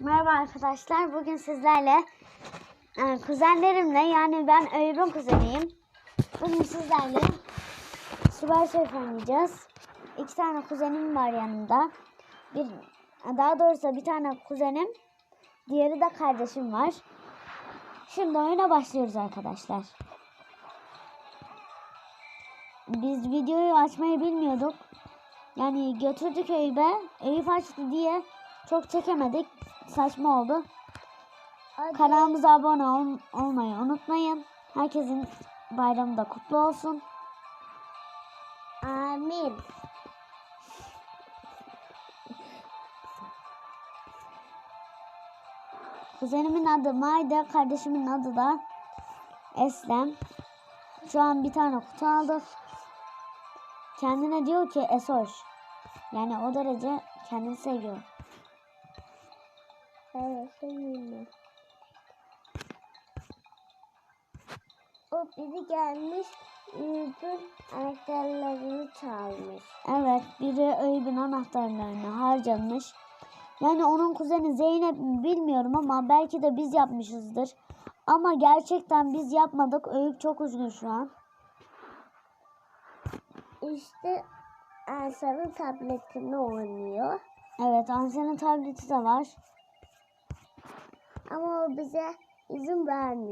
Merhaba arkadaşlar. Bugün sizlerle e, kuzenlerimle yani ben Eyüp'ün kuzeniyim. Bugün sizlerle Süper Surf oynayacağız. İki tane kuzenim var yanımda. Bir, daha doğrusu bir tane kuzenim, diğeri de kardeşim var. Şimdi oyuna başlıyoruz arkadaşlar. Biz videoyu açmayı bilmiyorduk. Yani götürdük Eyüp'e. Eyüp açtı diye çok çekemedik. Saçma oldu. Kanalımıza abone ol- olmayı unutmayın. Herkesin bayramı da kutlu olsun. Amin. Kuzenimin adı Mayda, kardeşimin adı da Eslem. Şu an bir tane kutu aldık. Kendine diyor ki Esoş. Yani o derece kendini seviyor. Evet, seninle. O biri gelmiş, ürün anahtarlarını çalmış. Evet, biri Öybün anahtarlarını harcamış. Yani onun kuzeni Zeynep mi bilmiyorum ama belki de biz yapmışızdır. Ama gerçekten biz yapmadık. Öykü çok üzgün şu an. İşte Elsa'nın tabletini oynuyor. Evet, Ansel'in tableti de var. Ama o bize izin vermiyor.